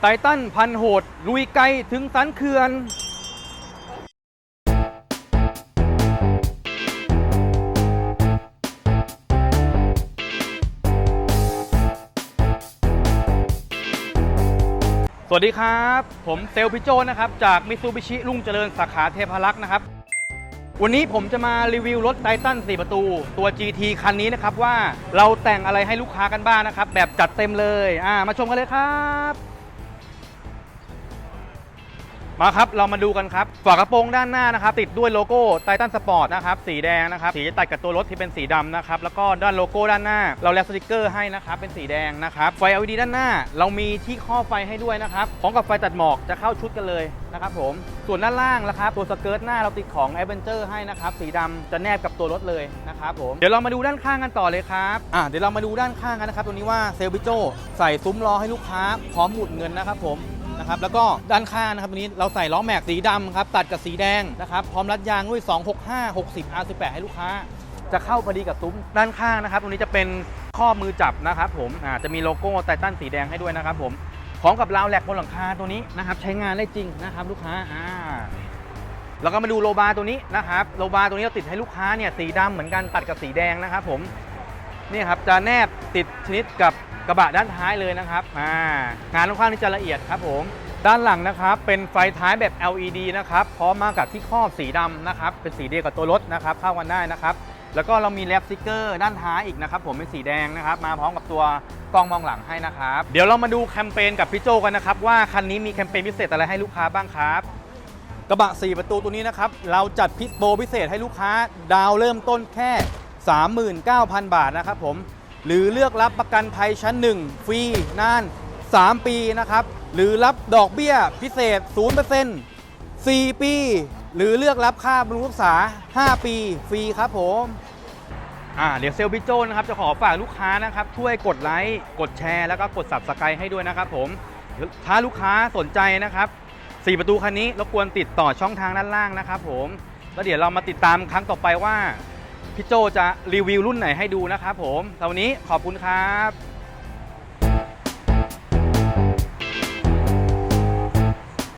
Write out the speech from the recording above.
ไททันพันโหด ลุยไกลถึงสันเขื่อนสวัสดีครับ ผมเซลพิโจนะครับ จากมิซูบิชิรุ่งเจริญสาขาเทพารักษ์นะครับ วันนี้ผมจะมารีวิวรถไททัน4 ประตู ตัว GT คันนี้นะครับ ว่าเราแต่งอะไรให้ลูกค้ากันบ้างนะครับ แบบจัดเต็มเลย อ่า มาชมกันเลยครับ มาครับ เรามาดูกันครับ ฝากระโปรงด้านหน้านะครับ ติดด้วยโลโก้ไททันสปอร์ตนะครับ สีแดงนะครับ สีจะตัดกับตัวรถที่เป็นสีดำนะครับ แล้วก็ด้านโลโก้ด้านหน้า เราแลสติกเกอร์ให้นะครับ เป็นสีแดงนะครับ ไฟ LED ด้านหน้า เรามีที่ครอไฟให้ด้วยนะครับ พร้อมกับไฟตัดหมอกจะเข้าชุดกันเลยนะครับผม ส่วนด้านล่างนะครับ ตัวสเกิร์ตหน้าเราติดของ a d v e n t u r e ให้นะครับ สีดำจะแนบกับตัวรถเลยนะครับผม เดี๋ยวเรามาดูด้านข้างกันต่อเลยครับ อ่าเดี๋ยวเรามาดูด้านข้างกันนะครับ ตัวนี้ว่าเซลบิโจใส่ซุ้มล้อให้ลูกค้าพร้อมหมุดเงินนะครับผม นะครับแล้วก็ด้านข้างนะครับตัวนี้เราใส่ล้อแม็กสีดำครับตัดกับสีแดงนะครับพร้อมรัดยางด้วย 265 60 R18 ให้ลูกค้า จะเข้าพอดีกับซุ้มด้านข้างนะครับตรงนี้จะเป็นข้อมือจับนะครับผมอ่าจะมีโลโก้ไททันสีแดงให้ด้วยนะครับผมพร้อมกับราวแหลกบนหลังคาตัวนี้นะครับใช้งานได้จริงนะครับลูกค้าอ่าแล้วก็มาดูโลบาร์ตัวนี้นะครับโลบาร์ตัวนี้เราติดให้ลูกค้าเนี่ยสีดำเหมือนกันตัดกับสีแดงนะครับผม นี่ครับจะแนบติดชนิดกับกระบะด้านท้ายเลยนะครับอ่างานค่อนข้างที่จะละเอียดครับผมด้านหลังนะครับเป็นไฟท้ายแบบ LED นะครับพร้อมมากับที่ครอบสีดำนะครับเป็นสีเดียวกับตัวรถนะครับเข้ากันได้นะครับแล้วก็เรามีแรปสติกเกอร์ด้านท้ายอีกนะครับผมเป็นสีแดงนะครับมาพร้อมกับตัวกล้องมองหลังให้นะครับเดี๋ยวเรามาดูแคมเปญกับพี่โจกันนะครับว่าคันนี้มีแคมเปญพิเศษอะไรให้ลูกค้าบ้างครับกระบะ 4 ประตูตัวนี้นะครับเราจัดพิโปรพิเศษให้ลูกค้าดาวเริ่มต้นแค่ 39,000 บาทนะครับผม หรือเลือกรับประกันภัยชั้น 1 ฟรีนาน 3 ปีนะครับ หรือรับดอกเบี้ยพิเศษ 0% 4 ปี หรือเลือกรับค่าบำรุงรักษา 5 ปีฟรีครับผมอ่าเดี๋ยวเซลลพี่โจนะครับจะขอฝากลูกค้านะครับ ช่วยกดไลค์กดแชร์แล้วก็กด subscribe ให้ด้วยนะครับผมถ้าลูกค้าสนใจนะครับ4ประตูคันนี้รบกวนติดต่อช่องทางด้านล่างนะครับผม แล้วเดี๋ยวเรามาติดตามครั้งต่อไปว่า พี่โจจะรีวิวรุ่นไหนให้ดูนะครับผมเท่านี้ขอบคุณครับ